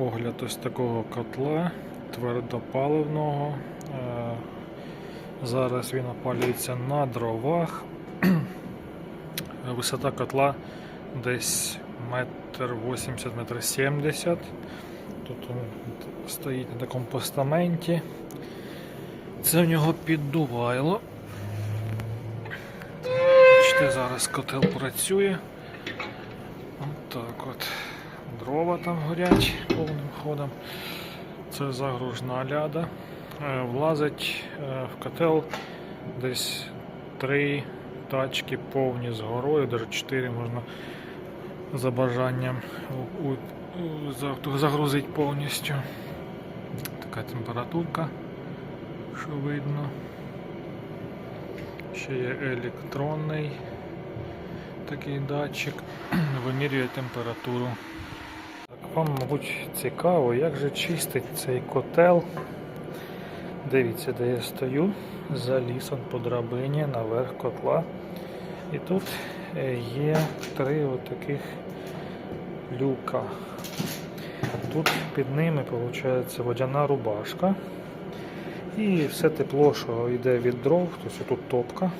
Огляд ось такого котла твердопаливного. Е, Зараз він опалюється на дровах. Висота котла десь метр 80 метр 70. Тут він стоїть на такому постаменті. Це в нього піддувайло. Бачите, зараз котел працює. Отак от. Дрова там горять повним ходом. Це загружна ляда. Е, Влазить е, в котел десь три тачки повні з горою, навіть 4 можна за бажанням загрузити повністю. Така температурка, що видно. Ще є електронний такий датчик, вимірює температуру. Вам, мабуть, цікаво, як же чистить цей котел. Дивіться, де я стою, заліз он по драбині наверх котла. І тут е, є три отаких люка. Тут під ними виходить водяна рубашка. І все тепло, що йде від дров, тобто тут топка.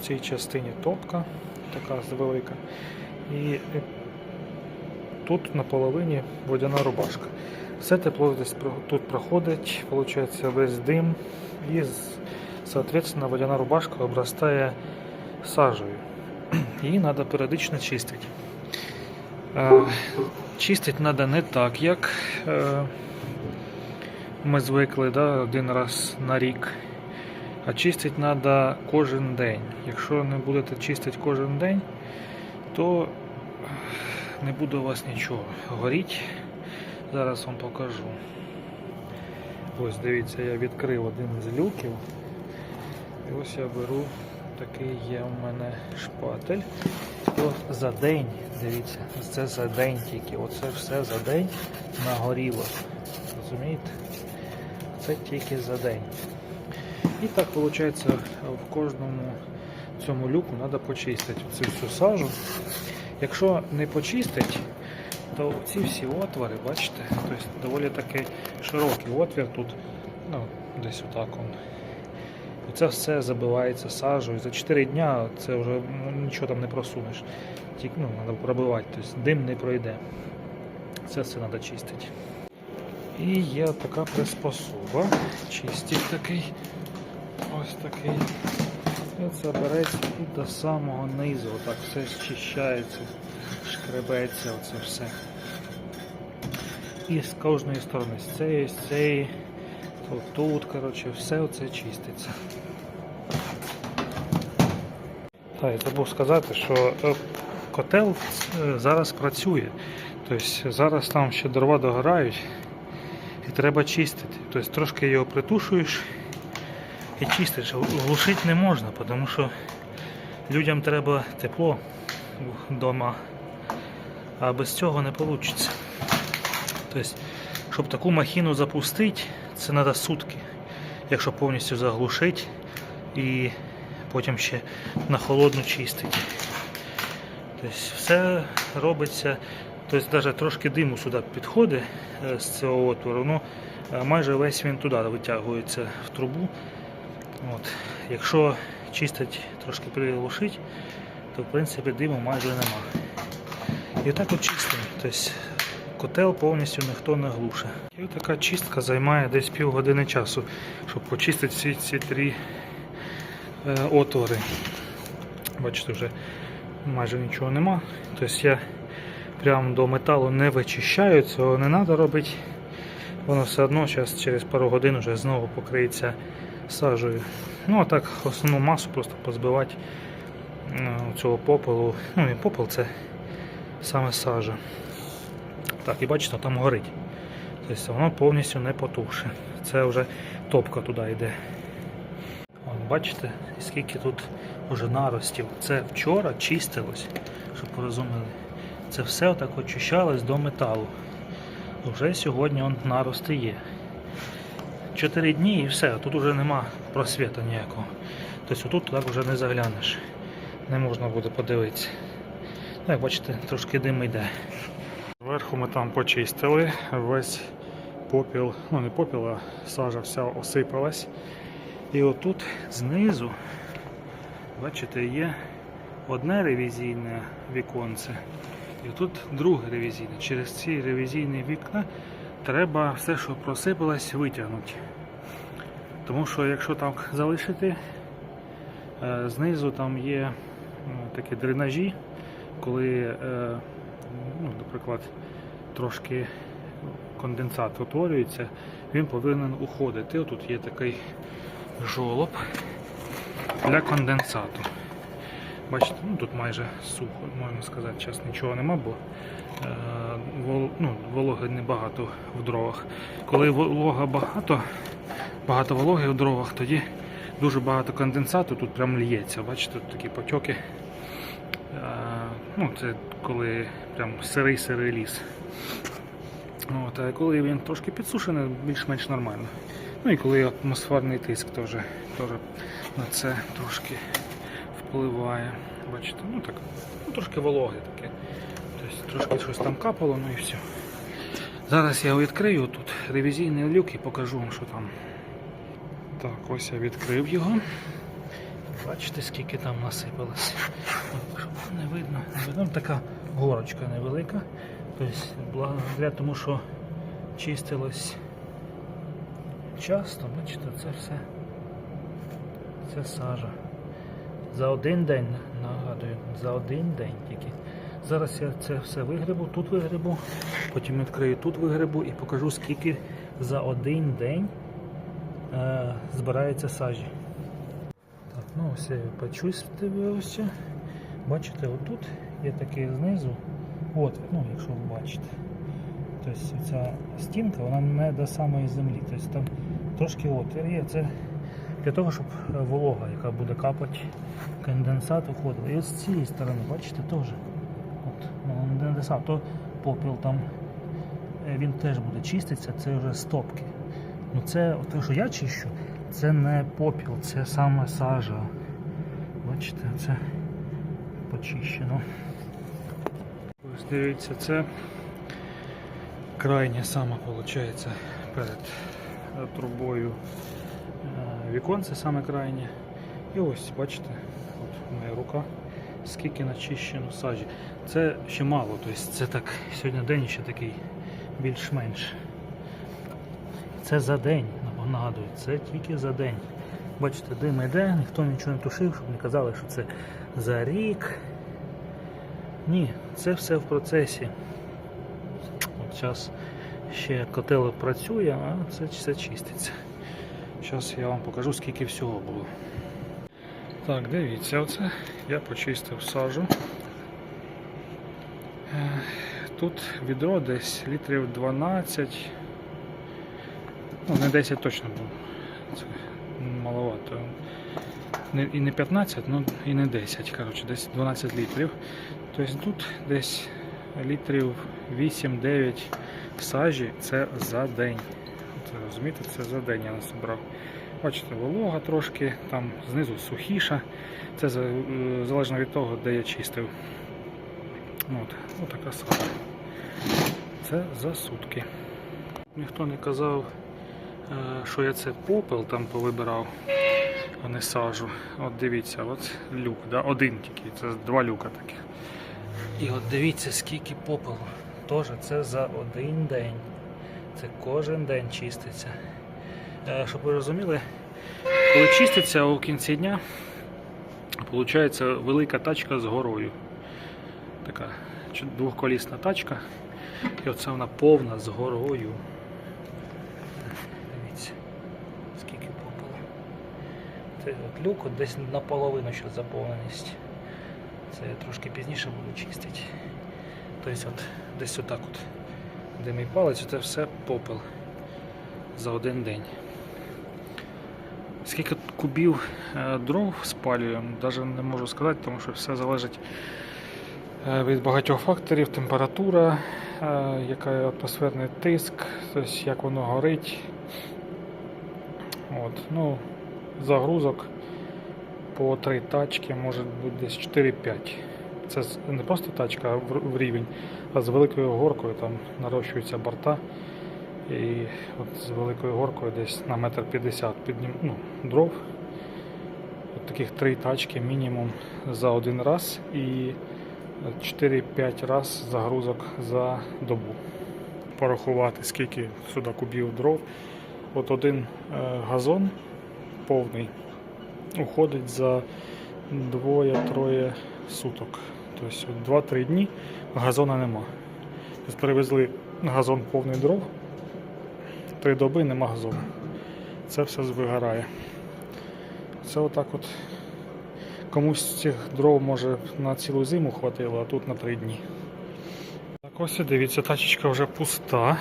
В цій частині топка, така велика. І е, тут на половині водяна рубашка. Все тепло десь тут проходить, виходить весь дим і, соответственно, водяна рубашка обрастає сажею. Її треба періодично чистити. Е, Чистити треба не так, як е, ми звикли да, один раз на рік. А чистити треба кожен день. Якщо не будете чистити кожен день, то не буде у вас нічого горіть. Зараз вам покажу. Ось дивіться, я відкрив один з люків. І ось я беру такий є у мене шпатель. От за день, дивіться, це за день тільки. Оце все за день нагоріло. Розумієте? Це тільки за день. І так виходить, в кожному цьому люку треба почистити цю всю сажу. Якщо не почистить, то ці всі отвори, бачите, тобто доволі таки широкий отвір тут, ну, десь отак он. І це все забивається сажею. За 4 дня це вже ну, нічого там не просунеш. Тільки ну, треба пробивати, тобто дим не пройде. Це все треба чистити. І є така приспособа. Чистик такий. Ось такий. І це береться і до самого низу. Отак все зчищається, шкребеться оце все. І з кожної сторони, з цієї, з цієї, тут, коротше, все оце чиститься. Так, я забув сказати, що е, котел е, зараз працює. Тобто зараз там ще дрова догорають і треба чистити. Тобто трошки його притушуєш і чистиш. Глушити не можна, тому що людям треба тепло вдома, а без цього не вийде. Тобто, щоб таку махіну запустити, це треба сутки, якщо повністю заглушити і потім ще на холодну чистити. Тобто все робиться, тобто навіть трошки диму сюди підходить е, з цього отвору, ну е, майже весь він туди витягується в трубу. От. Якщо чистить, трошки приглушить, то в принципі диму майже нема. І так от чистимо. Тобто котел повністю ніхто не глуше. І така чистка займає десь півгодини часу, щоб почистити всі ці три е, отвори. Бачите, вже майже нічого нема. Тобто я прямо до металу не вичищаю, цього не треба робити. Воно все одно зараз через пару годин вже знову покриється сажею. Ну а так основну масу просто позбивати е, цього попелу. Ну не попел, це саме сажа. Так, і бачите, там горить. Тобто воно повністю не потухше. Це вже топка туди йде. От, бачите, скільки тут вже наростів. Це вчора чистилось, щоб ви розуміли. Це все отак очищалось до металу. Вже сьогодні он нарости є. 4 дні і все, тут вже нема просвіту ніякого. Тобто тут так вже не заглянеш. Не можна буде подивитися. Ну, як бачите, трошки дим йде. Зверху ми там почистили, весь попіл, ну не попіл, а сажа вся осипалась. І отут знизу, бачите, є одне ревізійне віконце, і тут друге ревізійне. Через ці ревізійні вікна треба все, що просипалось, витягнути. Тому що якщо так залишити, е, знизу там є такі дренажі, коли, е, ну, наприклад, трошки конденсат утворюється, він повинен уходити. Тут є такий жолоб для конденсату. Бачите, ну тут майже сухо, можна сказати, зараз нічого нема, бо е, вол, ну, вологи небагато в дровах. Коли волога багато, багато вологи в дровах, тоді дуже багато конденсату тут прям лється. Бачите, тут такі потьоки. Е, ну, це коли прям сирий-сирий ліс. От, а коли він трошки підсушений, більш-менш нормально. Ну і коли атмосферний тиск теж, на це трошки впливає. Бачите, ну так, ну, трошки вологе таке. Тобто трошки щось там капало, ну і все. Зараз я відкрию тут ревізійний люк і покажу вам, що там. Так, ось я відкрив його. Бачите, скільки там насипалось. Не видно. Там така горочка невелика. Тобто, благодаря тому, що чистилось часто, бачите, це все. Це сажа. За один день, нагадую, за один день тільки. Зараз я це все вигребу, тут вигребу, потім відкрию тут вигребу і покажу, скільки за один день е, збирається сажі. Так, ну ось я почистився. Бачите, отут є такий знизу. От, ну, якщо ви бачите. Тобто ця стінка вона не до самої землі. Тобто там трошки отвір є. Це для того, щоб волога, яка буде капати, конденсат уходила. І ось з цієї сторони, бачите, теж. От, ну, конденсат, то попіл там е, він теж буде чиститися, це вже стопки. Ну це те, що я чищу, це не попіл, це саме сажа. Бачите, це почищено. Ось дивіться, це крайня саме виходить перед е, трубою е, віконце саме крайнє. І ось, бачите, от моя рука, скільки начищено сажі. Це ще мало, тобто це так, сьогодні день ще такий більш-менш. Це за день, нагадую, це тільки за день. Бачите, дим йде, ніхто нічого не тушив, щоб не казали, що це за рік. Ні, це все в процесі. От зараз ще котел працює, а це все чиститься. Зараз я вам покажу, скільки всього було. Так, дивіться, оце я почистив сажу. Е, Тут відро десь літрів 12. Ну, не 10 точно було. Це маловато. І не 15, ну і не 10, коротше, десь 12 літрів. Тобто тут десь літрів 8-9 сажі це за день. Це, розумієте, це за день я насобрав. Бачите, волога трошки, там знизу сухіша. Це е, залежно від того, де я чистив. От, от така. Це за сутки. Ніхто не казав, е, що я це попел там повибирав, а не сажу. От дивіться, от люк, да? один тільки, це два люка таких. І от дивіться, скільки попелу. Теж це за один день. Це кожен день чиститься. Е, Щоб ви розуміли, коли чиститься у кінці дня, виходить велика тачка з горою. Така двохколісна тачка. І оце вона повна з горою. Дивіться, скільки попелу. Це от люк от десь наполовину ще заповненість. Це трошки пізніше буду чистити. Тобто от десь отак от, де мій палець, це все попел за один день. Скільки кубів е, дров спалюємо, навіть не можу сказати, тому що все залежить е, від багатьох факторів, температура, е, яка атмосферний тиск, тобто як воно горить. От, ну, загрузок по три тачки, може бути десь 4-5. Це не просто тачка а в рівень, а з великою горкою там нарощуються борта. І от з великою горкою десь на метр п'ятдесят піднім, ну, дров. От таких три тачки мінімум за один раз і 4-5 раз загрузок за добу. Порахувати, скільки сюди кубів дров. От один е, газон повний уходить за двоє-троє суток. Тобто 2-3 дні газона нема. Тобто перевезли газон повний дров, три доби нема газону. Це все вигорає. Це отак от. Комусь цих дров може на цілу зиму хватило, а тут на три дні. Так ось дивіться, тачечка вже пуста.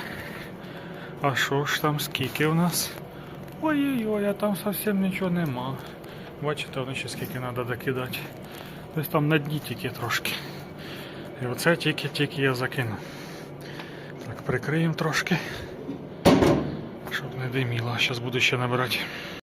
А що ж там скільки у нас? Ой-ой-ой, а там зовсім нічого нема. Бачите, воно ще скільки треба докидати. Десь там на дні тільки трошки. І оце тільки-тільки я закину. Так, прикриємо трошки. Щоб не диміло. Зараз буду ще набирати.